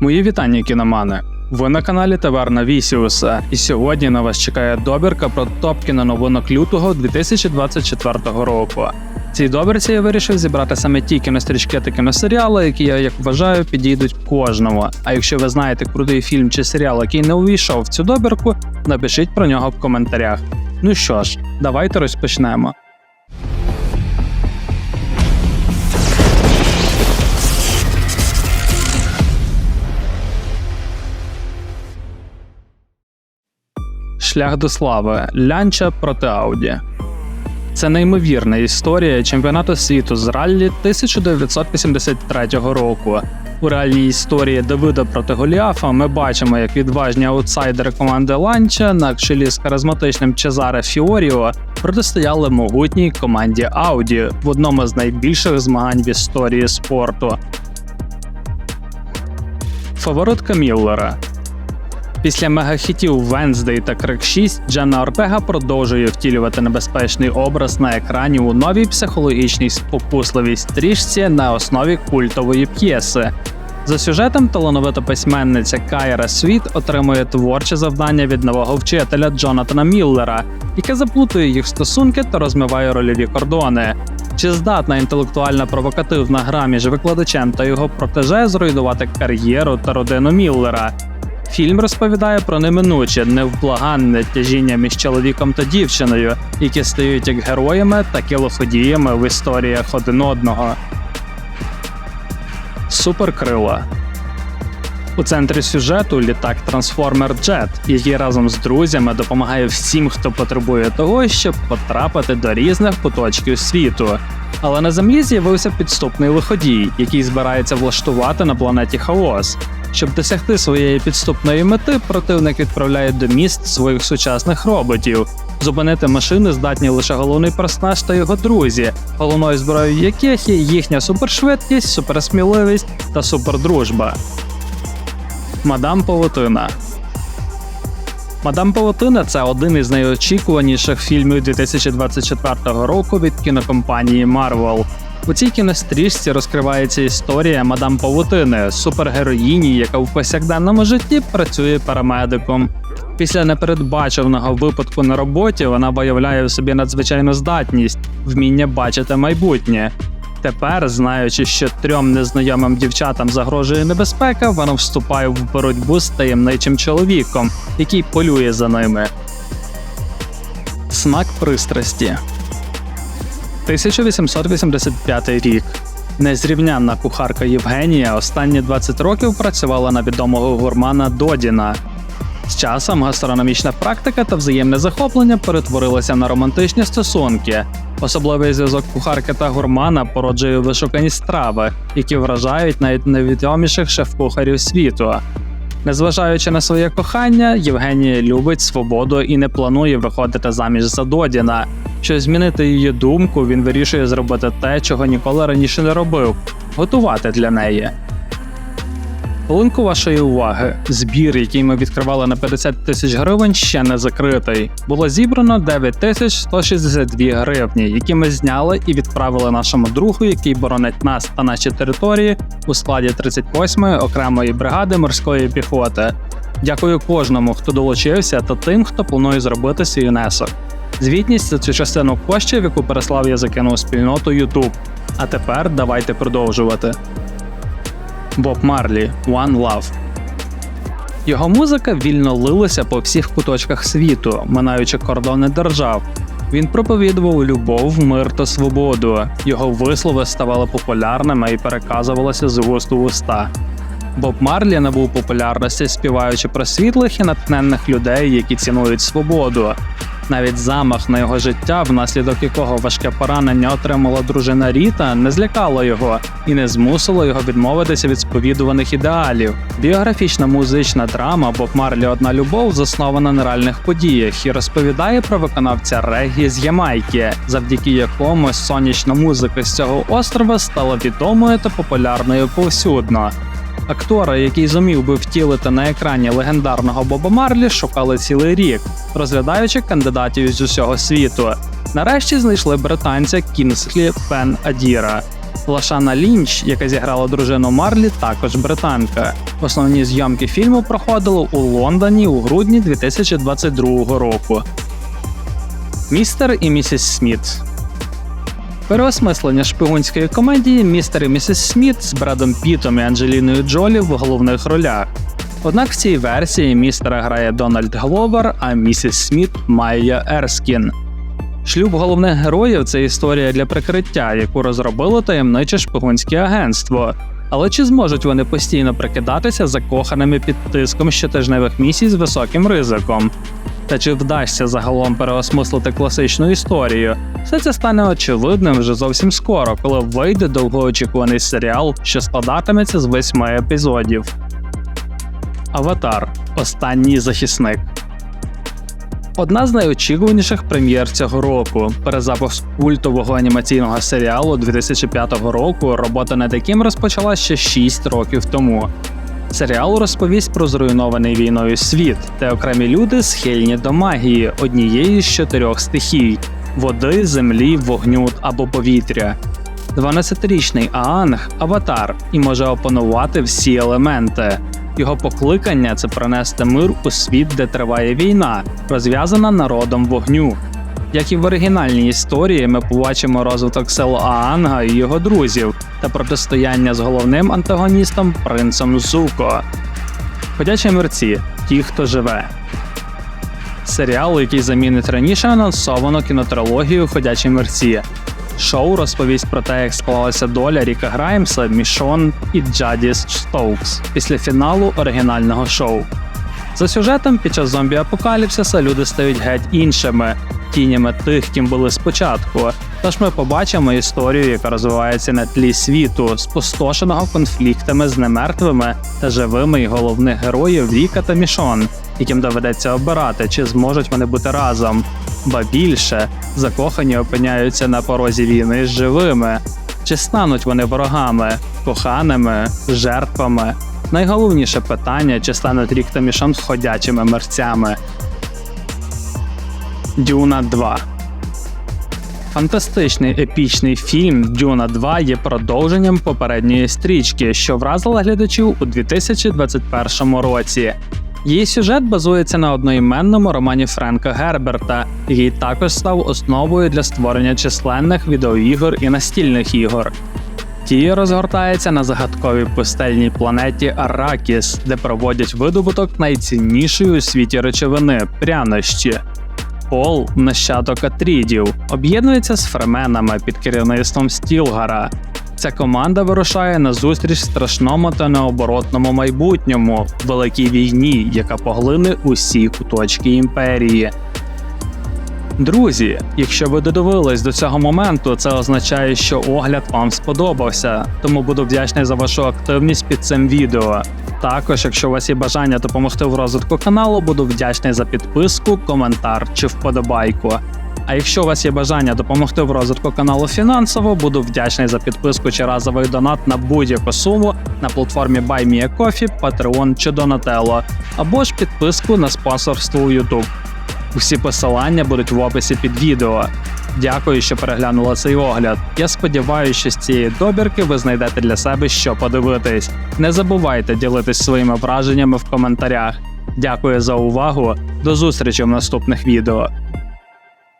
Мої вітання, кіномани! Ви на каналі Таверна Вісіуса, і сьогодні на вас чекає добірка про топ кіноновинок лютого 2024 року. Цій добірці я вирішив зібрати саме ті кінострічки та кіносеріали, які я як вважаю підійдуть кожному. А якщо ви знаєте крутий фільм чи серіал, який не увійшов в цю добірку, напишіть про нього в коментарях. Ну що ж, давайте розпочнемо. Шлях до слави Лянча проти Ауді. Це неймовірна історія чемпіонату світу з раллі 1983 року. У реальній історії Давида проти Голіафа ми бачимо, як відважні аутсайдери команди Ланча на чолі з харизматичним Чезаре Фіоріо протистояли могутній команді Ауді в одному з найбільших змагань в історії спорту. Фаворитка Міллера Після мегахітів Венздей та Крик 6 Дженна Ортега продовжує втілювати небезпечний образ на екрані у новій психологічній спокусливій стрічці на основі культової п'єси. За сюжетом талановита письменниця Кайра Світ отримує творче завдання від нового вчителя Джонатана Міллера, яке заплутує їх стосунки та розмиває рольові кордони. Чи здатна інтелектуальна провокативна гра між викладачем та його протеже зруйнувати кар'єру та родину Міллера? Фільм розповідає про неминуче, невблаганне тяжіння між чоловіком та дівчиною, які стають як героями, так і лоходіями в історіях один одного. Суперкрила у центрі сюжету літак Трансформер Джет, який разом з друзями допомагає всім, хто потребує того, щоб потрапити до різних куточків світу. Але на землі з'явився підступний лиходій, який збирається влаштувати на планеті хаос. Щоб досягти своєї підступної мети, противник відправляє до міст своїх сучасних роботів. Зупинити машини здатні лише головний персонаж та його друзі, головною зброєю яких є їхня супершвидкість, суперсміливість та супердружба. Мадам Павутина Мадам Павутина це один із найочікуваніших фільмів 2024 року від кінокомпанії Marvel. У цій кінострічці розкривається історія мадам Павутини, супергероїні, яка в повсякденному житті працює парамедиком. Після непередбаченого випадку на роботі вона виявляє в собі надзвичайну здатність, вміння бачити майбутнє. Тепер, знаючи, що трьом незнайомим дівчатам загрожує небезпека, вона вступає в боротьбу з таємничим чоловіком, який полює за ними. Смак пристрасті 1885 рік. Незрівнянна кухарка Євгенія останні 20 років працювала на відомого гурмана Додіна. З часом гастрономічна практика та взаємне захоплення перетворилися на романтичні стосунки. Особливий зв'язок кухарки та гурмана породжує вишукані страви, які вражають навіть найвідоміших шеф-кухарів світу. Незважаючи на своє кохання, Євгенія любить свободу і не планує виходити заміж за Додіна. Щоб змінити її думку, він вирішує зробити те, чого ніколи раніше не робив готувати для неї. Хвилинку вашої уваги. Збір, який ми відкривали на 50 тисяч гривень, ще не закритий. Було зібрано 9 тисяч 162 гривні, які ми зняли і відправили нашому другу, який боронить нас та наші території у складі 38-ї окремої бригади морської піхоти. Дякую кожному, хто долучився, та тим, хто планує зробити свій внесок. Звітність за цю частину коштів, яку переслав я закинув спільноту YouTube. А тепер давайте продовжувати. Боб Марлі One Love. Його музика вільно лилася по всіх куточках світу, минаючи кордони держав. Він проповідував любов, мир та свободу. Його вислови ставали популярними і переказувалися з вуст у вуста. Боб Марлі набув популярності, співаючи про світлих і натхненних людей, які цінують свободу. Навіть замах на його життя, внаслідок якого важке поранення отримала дружина Ріта, не злякало його і не змусило його відмовитися від сповідуваних ідеалів. Біографічна музична драма Боб Марлі Одна любов заснована на реальних подіях і розповідає про виконавця регі з Ямайки, завдяки якому сонячна музика з цього острова стала відомою та популярною повсюдно. Актора, який зумів би втілити на екрані легендарного Боба Марлі, шукали цілий рік, розглядаючи кандидатів з усього світу. Нарешті знайшли британця Кінслі Пен Адіра. Лашана Лінч, яка зіграла дружину Марлі, також британка. Основні зйомки фільму проходили у Лондоні у грудні 2022 року. Містер і місіс Сміт Переосмислення шпигунської комедії Містер і місіс Сміт з Бредом Пітом і Анджеліною Джолі в головних ролях. Однак в цій версії містера грає Дональд Гловер, а місіс Сміт Майя Ерскін. Шлюб головних героїв це історія для прикриття, яку розробило таємниче шпигунське агентство. Але чи зможуть вони постійно прикидатися закоханими під тиском щотижневих місій з високим ризиком? Та чи вдасться загалом переосмислити класичну історію? Все це стане очевидним вже зовсім скоро, коли вийде довгоочікуваний серіал, що складатиметься з восьми епізодів. Аватар Останній захисник. Одна з найочікуваніших прем'єр цього року. Перезапуск культового анімаційного серіалу 2005 року, робота над яким розпочала ще 6 років тому. Серіал розповість про зруйнований війною світ, де окремі люди схильні до магії однієї з чотирьох стихій води, землі, вогню або повітря. 12-річний Аанг аватар і може опанувати всі елементи. Його покликання це принести мир у світ, де триває війна, розв'язана народом вогню. Як і в оригінальній історії, ми побачимо розвиток сел Аанга і його друзів та протистояння з головним антагоністом принцем Зуко. Ходячі мерці ті, хто живе. Серіал, який замінить раніше анонсовано кінотрилогію Ходячі мерці. Шоу розповість про те, як склалася доля Ріка Граймса, Мішон і Джадіс Стоукс після фіналу оригінального шоу. За сюжетом, під час зомбі-апокаліпсиса люди стають геть іншими, тінями тих, ким були спочатку. Тож ми побачимо історію, яка розвивається на тлі світу, спустошеного конфліктами з немертвими та живими і головних героїв Ріка та Мішон, яким доведеться обирати, чи зможуть вони бути разом. Ба більше закохані опиняються на порозі війни з живими. Чи стануть вони ворогами, коханими, жертвами? Найголовніше питання, чи стануть рік та мішан ходячими мерцями. Дюна 2 Фантастичний епічний фільм Дюна 2 є продовженням попередньої стрічки, що вразила глядачів у 2021 році. Її сюжет базується на одноіменному романі Френка Герберта, який також став основою для створення численних відеоігор і настільних ігор. Ті розгортається на загадковій пустельній планеті Аракіс, де проводять видобуток найціннішої у світі речовини прянощі. Пол, нащадок Атрідів, об'єднується з фременами під керівництвом Стілгара. Ця команда вирушає на зустріч страшному та необоротному майбутньому великій війні, яка поглине усі куточки імперії. Друзі, якщо ви додивились до цього моменту, це означає, що огляд вам сподобався, тому буду вдячний за вашу активність під цим відео. Також, якщо у вас є бажання допомогти в розвитку каналу, буду вдячний за підписку, коментар чи вподобайку. А якщо у вас є бажання допомогти в розвитку каналу фінансово, буду вдячний за підписку чи разовий донат на будь-яку суму на платформі BuyMeACoffee, Patreon чи Donatello, або ж підписку на спонсорство у YouTube. Усі посилання будуть в описі під відео. Дякую, що переглянули цей огляд. Я сподіваюся, що з цієї добірки ви знайдете для себе що подивитись. Не забувайте ділитись своїми враженнями в коментарях. Дякую за увагу. До зустрічі в наступних відео.